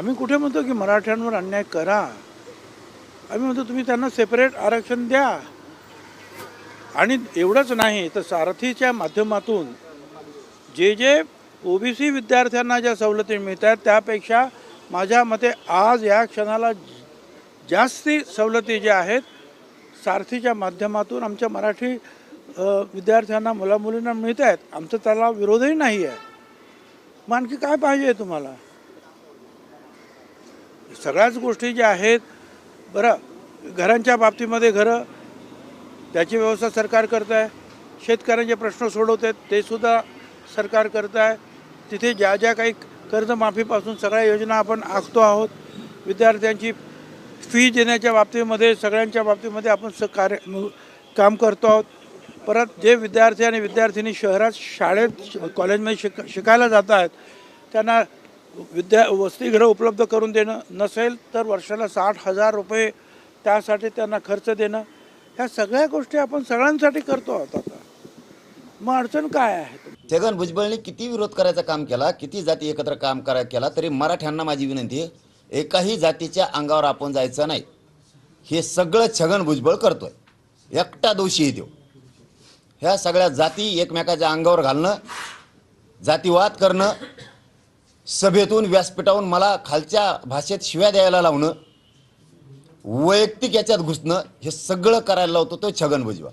आम्ही कुठे म्हणतो की मराठ्यांवर अन्याय करा? आम्ही म्हणतो तुम्ही त्यांना सेपरेट आरक्षण द्या. आणि एवढंच नाही तर सारथीच्या माध्यमातून जे जे ओबीसी विद्यार्थ्यांना ज्या सवलती मिळतात त्यापेक्षा माझ्या मते आज या क्षणाला जास्ती सवलती ज्या आहेत सारथीच्या माध्यमातून आमच्या मराठी विद्यार्थ्यांना मुलामुलींना मिळत आहेत आमचा त्याला विरोधही नाही आहे मग आणखी काय पाहिजे तुम्हाला? सगळ्याच गोष्टी ज्या आहेत बरं घरांच्या बाबतीमध्ये घरं त्याची व्यवस्था सरकार करत आहे शेतकऱ्यांचे प्रश्न सोडवत आहेत तेसुद्धा सरकार करत आहे तिथे ज्या ज्या काही कर्जमाफीपासून सगळ्या योजना आपण आखतो आहोत विद्यार्थ्यांची फी देण्याच्या बाबतीमध्ये सगळ्यांच्या बाबतीमध्ये आपण स कार्य काम करतो आहोत. परत जे विद्यार्थी आणि विद्यार्थिनी शहरात शाळेत श- कॉलेजमध्ये शिक शिकायला जात आहेत त्यांना विद्या वसतिगृह उपलब्ध करून देणं नसेल तर वर्षाला साठ हजार रुपये त्यासाठी त्यांना खर्च देणं ह्या सगळ्या गोष्टी आपण सगळ्यांसाठी करतो आहोत आता. मग अडचण काय आहे? छगन भुजबळने किती विरोध करायचं काम केला किती जाती एकत्र काम करा केला तरी मराठ्यांना माझी विनंती आहे एकाही जातीच्या अंगावर आपण जायचं नाही. हे सगळं छगन भुजबळ करतोय. एकटा दोषी देव ह्या सगळ्या जाती एकमेकाच्या अंगावर घालणं जातीवाद करणं सभेतून व्यासपीठावून मला खालच्या भाषेत शिव्या द्यायला लावणं वैयक्तिक याच्यात घुसणं हे सगळं करायला लावतो तो छगन भुजबळ.